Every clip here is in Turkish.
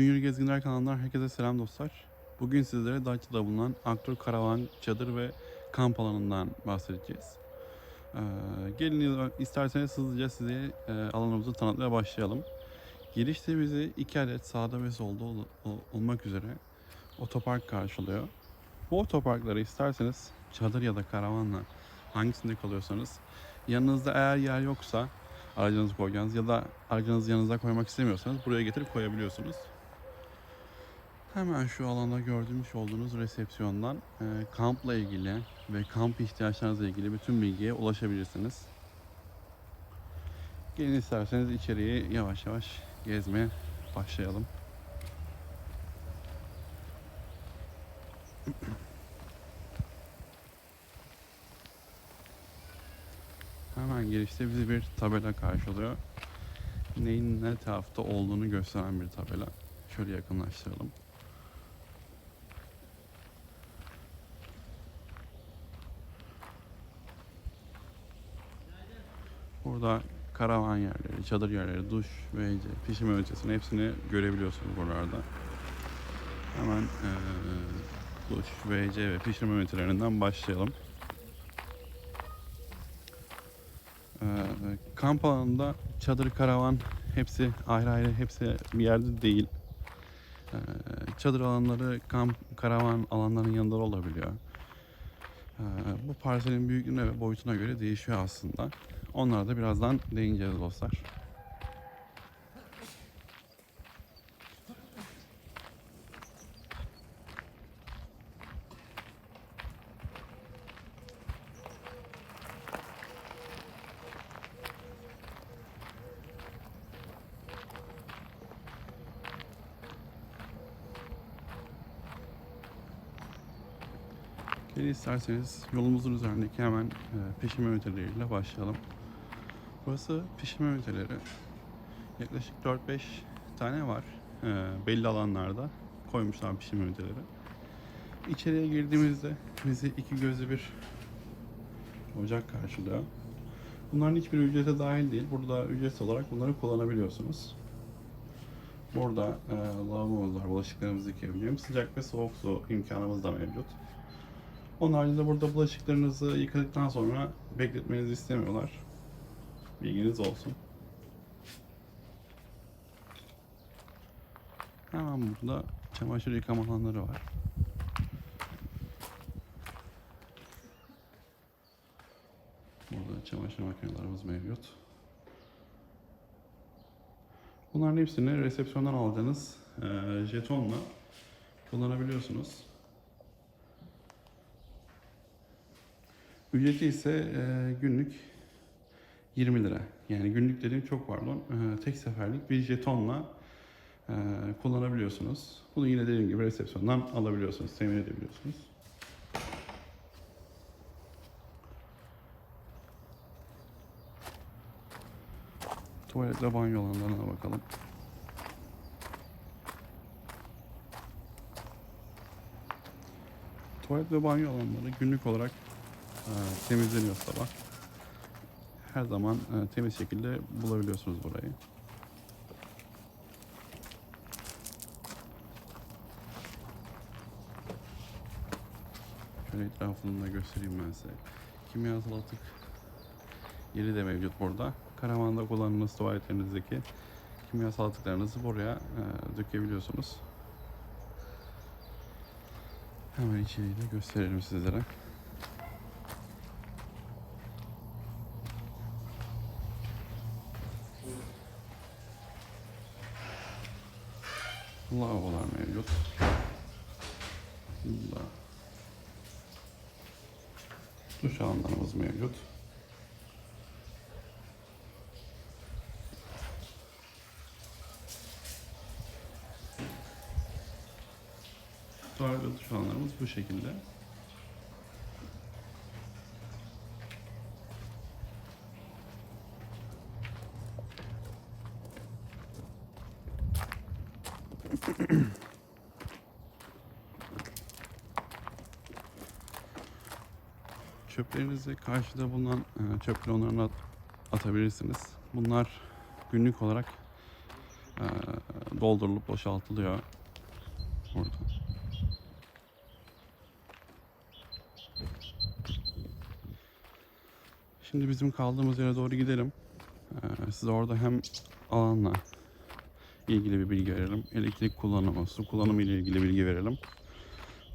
Junior Gezginler kanalından herkese selam dostlar. Bugün sizlere Datça'da bulunan Aktör Karavan çadır ve kamp alanından bahsedeceğiz. Ee, gelin isterseniz hızlıca size e, alanımızı tanıtmaya başlayalım. Girişte bizi iki adet sağda ve solda ol- ol- olmak üzere otopark karşılıyor. Bu otoparkları isterseniz çadır ya da karavanla hangisinde kalıyorsanız yanınızda eğer yer yoksa aracınızı koyacağınız ya da aracınızı yanınıza koymak istemiyorsanız buraya getirip koyabiliyorsunuz. Hemen şu alanda gördüğünüz olduğunuz resepsiyondan e, kampla ilgili ve kamp ihtiyaçlarınızla ilgili bütün bilgiye ulaşabilirsiniz. Gelin isterseniz içeriği yavaş yavaş gezmeye başlayalım. Hemen girişte bizi bir tabela karşılıyor. Neyin ne tarafta olduğunu gösteren bir tabela. Şöyle yakınlaştıralım. Burada karavan yerleri, çadır yerleri, duş ve pişirme ünitesini hepsini görebiliyorsunuz buralarda. Hemen eee duş, VC ve pişirme ünitelerinden başlayalım. Eee, kamp alanında çadır, karavan hepsi ayrı ayrı, hepsi bir yerde değil. Eee, çadır alanları kamp, karavan alanlarının yanında olabiliyor. Eee, bu parselin büyüklüğüne ve boyutuna göre değişiyor aslında. Onlara da birazdan değineceğiz dostlar. Gelin isterseniz yolumuzun üzerindeki hemen e, pişirme üniteleriyle başlayalım. Burası pişirme üniteleri. Yaklaşık 4-5 tane var. E, belli alanlarda koymuşlar pişirme üniteleri. İçeriye girdiğimizde bizi iki gözlü bir ocak karşılıyor. Bunların hiçbir ücrete dahil değil. Burada ücretsiz olarak bunları kullanabiliyorsunuz. Burada e, lavabomuz var. Bulaşıklarımızı yıkayabiliyoruz. Sıcak ve soğuk su imkanımız da mevcut. Onun haricinde burada bulaşıklarınızı yıkadıktan sonra bekletmenizi istemiyorlar. Bilginiz olsun. Hemen burada çamaşır yıkama alanları var. Burada çamaşır makinelerimiz mevcut. Bunların hepsini resepsiyondan aldığınız eee, jetonla kullanabiliyorsunuz. Ücreti ise e, günlük 20 lira. Yani günlük dediğim çok pardon. E, tek seferlik bir jetonla e, kullanabiliyorsunuz. Bunu yine dediğim gibi resepsiyondan alabiliyorsunuz, temin edebiliyorsunuz. Tuvalet ve banyo alanlarına bakalım. Tuvalet ve banyo alanları günlük olarak e, temizleniyor sabah. Her zaman e, temiz şekilde bulabiliyorsunuz burayı. Şöyle etrafını da göstereyim ben size. Kimyasal atık yeri de mevcut burada. Karavanda kullandığınız tuvaletlerinizdeki kimyasal atıklarınızı buraya e, dökebiliyorsunuz. Hemen içeriği de gösterelim sizlere. Lavabolar mevcut. Burada duş alanlarımız mevcut. Tuvalet duş alanlarımız bu şekilde. Çöplerinizi karşıda bulunan e, çöp bidonlarına at- atabilirsiniz. Bunlar günlük olarak e, doldurulup boşaltılıyor. Burada. Şimdi bizim kaldığımız yere doğru gidelim. Ee, size orada hem alanla ilgili bir bilgi verelim. Elektrik kullanımı, su kullanımı ile ilgili bilgi verelim.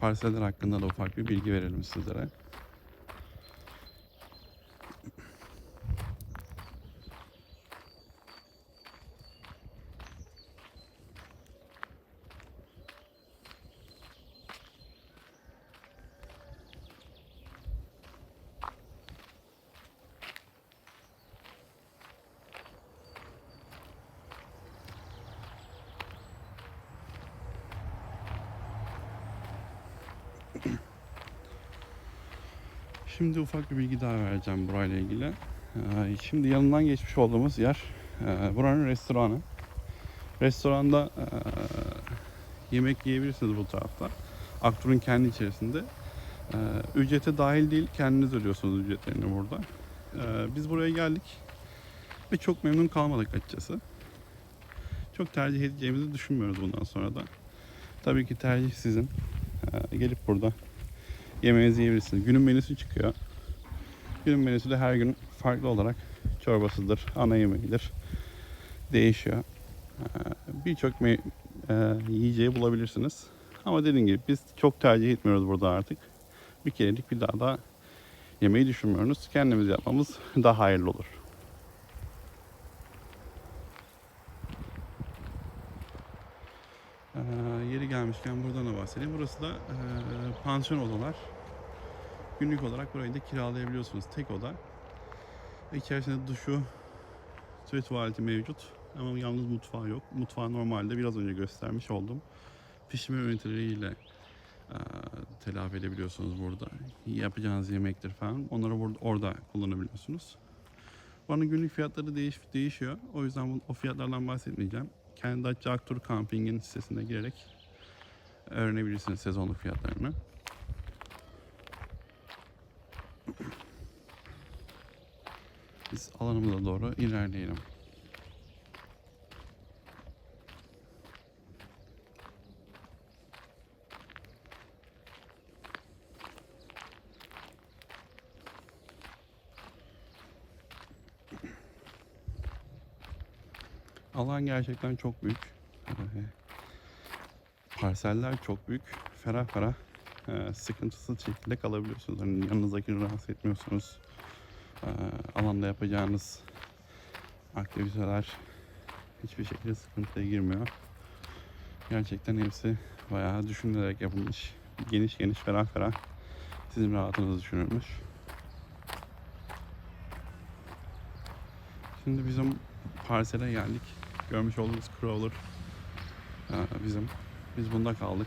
Parseller hakkında da ufak bir bilgi verelim sizlere. Şimdi ufak bir bilgi daha vereceğim burayla ilgili. Ee, Şimdi yanından geçmiş olduğumuz yer e, buranın restoranı. Restoranda e, yemek yiyebilirsiniz bu tarafta. Aktur'un kendi içerisinde. E, Ücrete dahil değil, kendiniz ödüyorsunuz ücretlerini burada. Biz buraya geldik ve çok memnun kalmadık açıkçası. Çok tercih edeceğimizi düşünmüyoruz bundan sonra da. Tabii ki tercih sizin. Gelip burada yemeğinizi yiyebilirsiniz. Günün menüsü çıkıyor. Günün menüsü de her gün farklı olarak çorbasıdır, ana yemeğidir. Değişiyor. Ee, Birçok me- e, yiyeceği bulabilirsiniz. Ama dediğim gibi biz çok tercih etmiyoruz burada artık. Bir kerelik bir daha da yemeği düşünmüyoruz. Kendimiz yapmamız daha hayırlı olur. Ee, yeri gelmişken bahsedeyim. Burası da e, pansiyon odalar. Günlük olarak burayı da kiralayabiliyorsunuz. Tek oda. İçerisinde duşu ve tuvaleti mevcut. Ama yalnız mutfağı yok. Mutfağı normalde biraz önce göstermiş oldum. Pişme üniteleriyle e, telafi edebiliyorsunuz burada. Yapacağınız yemektir falan. Onları burada, orada kullanabiliyorsunuz. Buranın günlük fiyatları değiş, değişiyor. O yüzden bu, o fiyatlardan bahsetmeyeceğim. Kendi Datça Aktur Camping'in sitesine girerek öğrenebilirsiniz sezonluk fiyatlarını. Biz alanımıza doğru ilerleyelim. Alan gerçekten çok büyük. Parseller çok büyük. Ferah ferah e, sıkıntısız şekilde kalabiliyorsunuz. Hani yanınızdakini rahatsız etmiyorsunuz. Ee, alanda yapacağınız aktiviteler hiçbir şekilde sıkıntıya girmiyor. Gerçekten hepsi bayağı düşünülerek yapılmış. Geniş geniş ferah ferah sizin rahatınız düşünülmüş. Şimdi bizim parsele geldik. Görmüş olduğunuz crawler e, bizim. Biz bunda kaldık.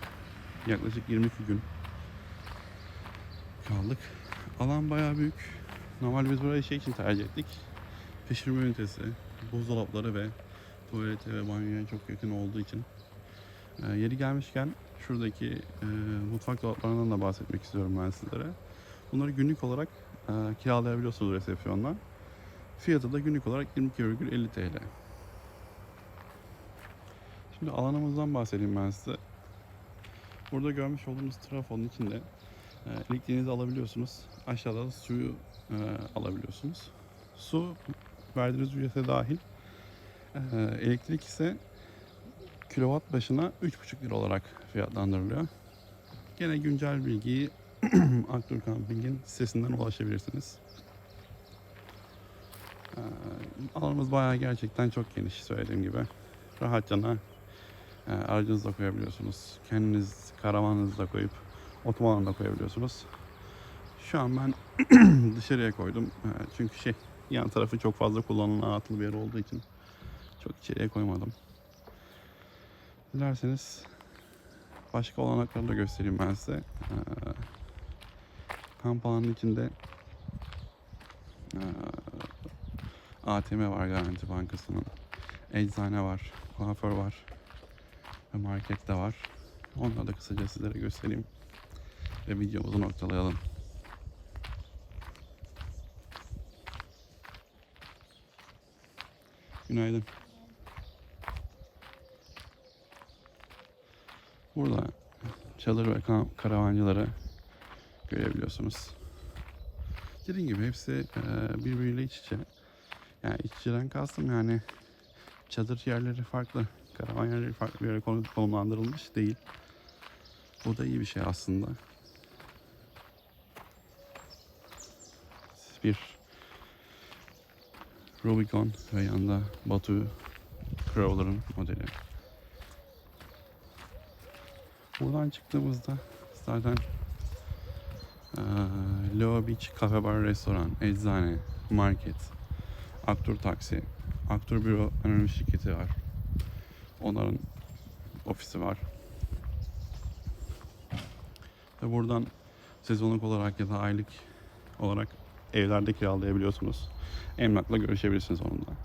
Yaklaşık 22 gün kaldık. Alan bayağı büyük. Normal biz burayı şey için tercih ettik. Pişirme ünitesi, buzdolapları ve tuvalete ve banyoya çok yakın olduğu için. Ee, yeri gelmişken şuradaki e, mutfak dolaplarından da bahsetmek istiyorum ben sizlere. Bunları günlük olarak e, kiralayabiliyorsunuz resepsiyondan. Fiyatı da günlük olarak 22,50 TL. Şimdi alanımızdan bahsedeyim ben size. Burada görmüş olduğunuz trafonun içinde e, elektriğinizi alabiliyorsunuz. Aşağıda da suyu e, alabiliyorsunuz. Su verdiğiniz ücrete dahil. E, elektrik ise kilowatt başına 3,5 lira olarak fiyatlandırılıyor. Gene güncel bilgiyi Aktur Camping'in sitesinden ulaşabilirsiniz. E, alanımız bayağı gerçekten çok geniş söylediğim gibi. Rahatça e, aracınızda koyabiliyorsunuz. Kendiniz karavanınızda koyup otobanında koyabiliyorsunuz. Şu an ben dışarıya koydum. E, çünkü şey yan tarafı çok fazla kullanılan atıl bir yer olduğu için çok içeriye koymadım. Dilerseniz başka olanakları da göstereyim ben size. E, kamp alanının içinde e, ATM var Garanti Bankası'nın. Eczane var, kuaför var ve market de var. Onları da kısaca sizlere göstereyim ve videomuzu noktalayalım. Günaydın. Burada çadır ve karavancıları görebiliyorsunuz. Dediğim gibi hepsi e, birbiriyle iç içe. Yani iç içeden kastım yani çadır yerleri farklı, karavan yerleri farklı bir yere konu- konumlandırılmış değil. Bu da iyi bir şey aslında. Bir Rubicon ve yanında Batu Crawler'ın modeli. Buradan çıktığımızda zaten eee Leo Beach Cafe Bar Restoran, Eczane, Market, Aktur Taksi, Aktur Büro Anonim Şirketi var. Onların ofisi var. Ve buradan sezonluk olarak ya da aylık olarak evlerde kiralayabiliyorsunuz. Emlakla görüşebilirsiniz onunla.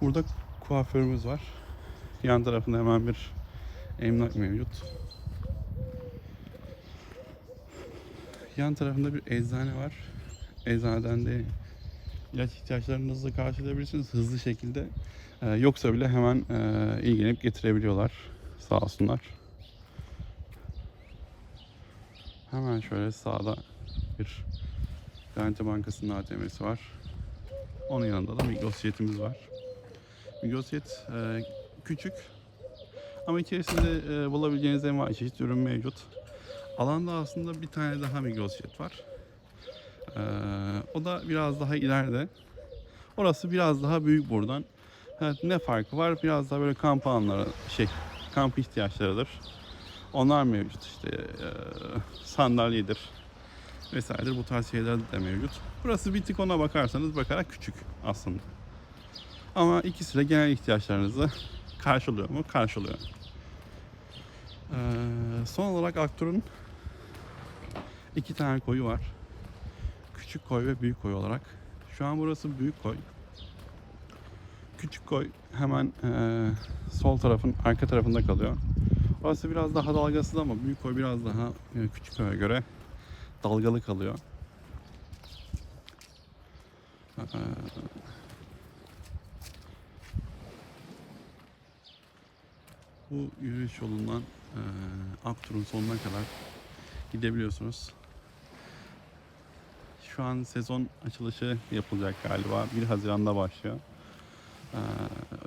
Burada kuaförümüz var. Yan tarafında hemen bir emlak mevcut. Yan tarafında bir eczane var. Eczaneden de ilaç ihtiyaçlarınızı karşılayabilirsiniz hızlı şekilde. Ee, yoksa bile hemen e, ilgilenip getirebiliyorlar. Sağ olsunlar. Hemen şöyle sağda bir Garanti Bankası'nın ATM'si var. Onun yanında da Migros Jet'imiz var. Migros Jet e, küçük ama içerisinde e, bulabileceğiniz envai çeşit ürün mevcut. Alanda aslında bir tane daha Migros Jet var. E, o da biraz daha ileride. Orası biraz daha büyük buradan. Evet, ne farkı var? Biraz daha böyle kamp alanları, şey, kamp ihtiyaçlarıdır. Onlar mevcut işte e, sandalyedir vesairedir bu tarz şeyler de mevcut. Burası bir tık ona bakarsanız bakarak küçük aslında. Ama ikisi de genel ihtiyaçlarınızı karşılıyor mu? Karşılıyor. Ee, son olarak Aktur'un iki tane koyu var. Küçük koy ve büyük koy olarak. Şu an burası büyük koy. Küçük koy hemen eee, sol tarafın arka tarafında kalıyor. Orası biraz daha dalgasız ama büyük koy biraz daha e, küçük koya göre dalgalı kalıyor. Eee, Bu yürüyüş yolundan eee Aktur'un sonuna kadar gidebiliyorsunuz. Şu an sezon açılışı yapılacak galiba. 1 Haziran'da başlıyor. Ee,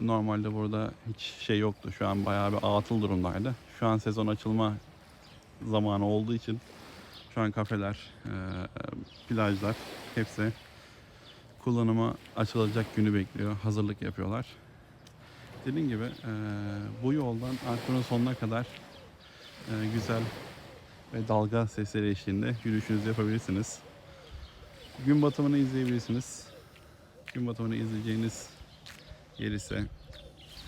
normalde burada hiç şey yoktu. Şu an bayağı bir atıl durumdaydı. Şu an sezon açılma zamanı olduğu için şu an kafeler, e, plajlar hepsi kullanıma açılacak günü bekliyor. Hazırlık yapıyorlar. Dediğim gibi e, bu yoldan Ankara'nın sonuna kadar e, güzel ve dalga sesleri eşliğinde yürüyüşünüzü yapabilirsiniz. Gün batımını izleyebilirsiniz. Gün batımını izleyeceğiniz yer ise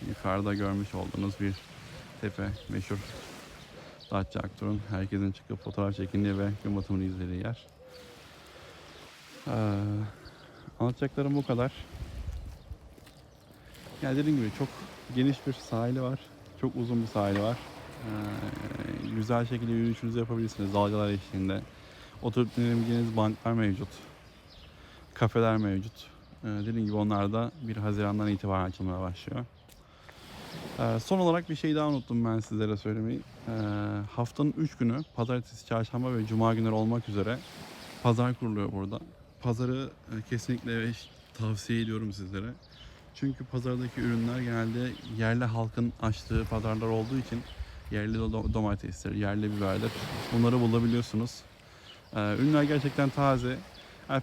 yukarıda görmüş olduğunuz bir tepe meşhur Datça Aktur'un herkesin çıkıp fotoğraf çekindiği ve gün batımını izlediği yer. Ee, anlatacaklarım bu kadar. Yani dediğim gibi çok geniş bir sahili var. Çok uzun bir sahili var. Ee, güzel şekilde yürüyüşünüzü yapabilirsiniz dalgalar eşliğinde. Oturup dinleyebileceğiniz banklar mevcut. Kafeler mevcut. Ee, dediğim gibi onlar da 1 Haziran'dan itibaren açılmaya başlıyor. Ee, son olarak bir şey daha unuttum ben sizlere söylemeyi. Ee, haftanın 3 günü pazartesi, çarşamba ve cuma günleri olmak üzere pazar kuruluyor burada. Pazarı e, kesinlikle tavsiye ediyorum sizlere. Çünkü pazardaki ürünler genelde yerli halkın açtığı pazarlar olduğu için yerli do- domatesler, yerli biberler bunları bulabiliyorsunuz. Ürünler gerçekten taze.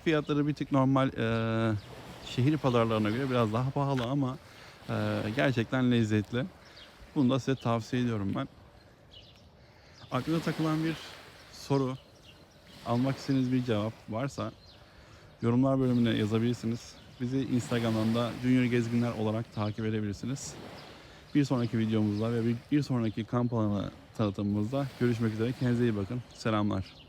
Fiyatları bir tık normal e, şehir pazarlarına göre biraz daha pahalı ama e, gerçekten lezzetli. Bunu da size tavsiye ediyorum ben. Aklına takılan bir soru, almak istediğiniz bir cevap varsa yorumlar bölümüne yazabilirsiniz. Bizi Instagram'dan da Junior Gezginler olarak takip edebilirsiniz. Bir sonraki videomuzda ve bir, sonraki kamp alanı tanıtımımızda görüşmek üzere. Kendinize iyi bakın. Selamlar.